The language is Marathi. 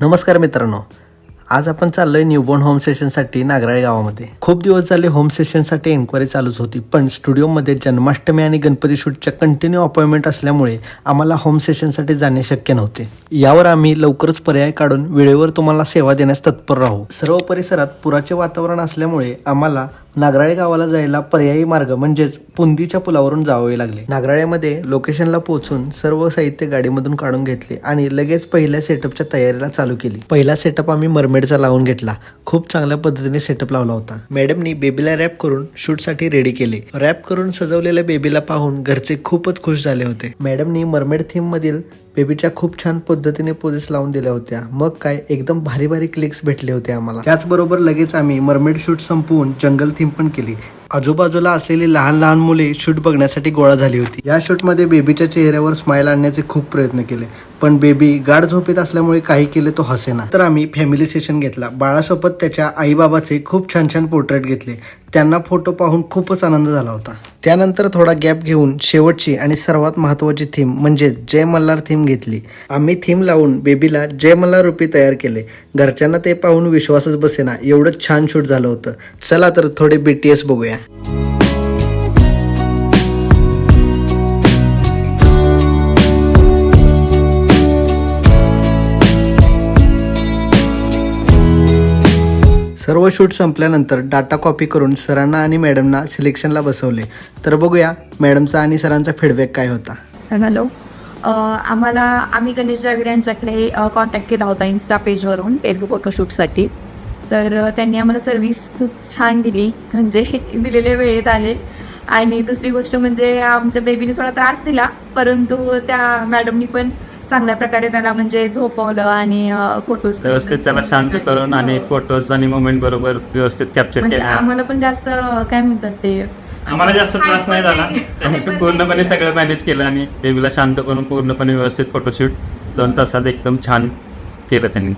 नमस्कार मित्रांनो. आज आपण चाललोय न्यूबॉर्न होम सेशनसाठी नागराळे गावामध्ये. खूप दिवस झाले होम सेशनसाठी एन्क्वायरी चालूच होती पण स्टुडिओमध्ये जन्माष्टमी आणि गणपती शूटच्या कंटिन्यू अपॉइंटमेंट असल्यामुळे आम्हाला होम सेशनसाठी जाणे शक्य नव्हते. यावर आम्ही लवकरच पर्याय काढून वेळेवर तुम्हाला सेवा देण्यास तत्पर राहू. सर्व परिसरात पुराचे वातावरण असल्यामुळे आम्हाला नागराळे गावाला जायला पर्यायी मार्ग म्हणजेच पुंदीच्या पुलावरून जावे लागले. नागराळ्यामध्ये लोकेशनला पोहोचून सर्व साहित्य गाडीमधून काढून घेतले आणि लगेच पहिल्या सेटअपच्या तयारीला चालू केली. पहिला सेटअप आम्ही मरमेडचा लावून घेतला. खूप चांगल्या पद्धतीने सेटअप लावला होता. मॅडमनी बेबीला रॅप करून शूटसाठी रेडी केले. रॅप करून सजवलेल्या बेबीला पाहून घरचे खूपच खुश झाले होते. मॅडमनी मरमेड थीम मधील बेबीच्या खूप छान पद्धतीने पोजेस लावून दिल्या होत्या. मग काय एकदम भारी भारी क्लिक्स भेटले होते आम्हाला. त्याचबरोबर लगेच आम्ही मरमेड शूट संपवून जंगल थीम पण केली. आजूबाजूला असलेली लहान लहान मुले शूट बघण्यासाठी गोळा झाली होती. या शूटमध्ये बेबीच्या चेहऱ्यावर स्माइल आणण्याचे खूप प्रयत्न केले. पण बेबी गाढ झोपेत असल्यामुळे काही केले तो हसेना. तर आम्ही फॅमिली सेशन घेतला. बाळासोबत त्याच्या आईबाबाचे खूप छान छान पोर्ट्रेट घेतले. त्यांना फोटो पाहून खूपच आनंद झाला होता. त्यानंतर थोडा गॅप घेऊन शेवटची आणि सर्वात महत्वाची थीम म्हणजे जय मल्हार थीम घेतली. आम्ही थीम लावून बेबीला जय मल्हार रूपी तयार केले. घरच्यांना ते पाहून विश्वासच बसेना एवढं छान शूट झालं होतं. चला तर थोडे बी टी एस बघूया. सर्व शूट संपल्यानंतर डाटा कॉपी करून सरांना आणि मॅडमना सिलेक्शनला बसवले. तर बघूया मॅडमचा आणि सरांचा फीडबॅक काय होता. हॅलो. आम्हाला आम्ही गणेश जागरे यांच्याकडे कॉन्टॅक्ट केला होता इन्स्टा पेजवरून फेसबुक फोटोशूटसाठी तर त्यांनी आम्हाला सर्व्हिस खूप छान दिली. म्हणजे दिलेल्या वेळेत आले आणि दुसरी गोष्ट म्हणजे आमच्या बेबीने थोडा त्रास दिला परंतु त्या मॅडमनी पण चांगल्या प्रकारे त्याला म्हणजे झोपवलं आणि फोटोज व्यवस्थित त्याला शांत करून आणि फोटोज आणि मोमेंट बरोबर व्यवस्थित कॅप्चर म्हणजे केल्या आम्हाला पण जास्त काय म्हणतात ते? आम्हाला जास्त त्रास नाही झाला. त्यांनी पूर्णपणे सगळं मॅनेज केलं आणि बेबीला शांत करून पूर्णपणे व्यवस्थित फोटोशूट दोन तासात एकदम छान केलं त्यांनी.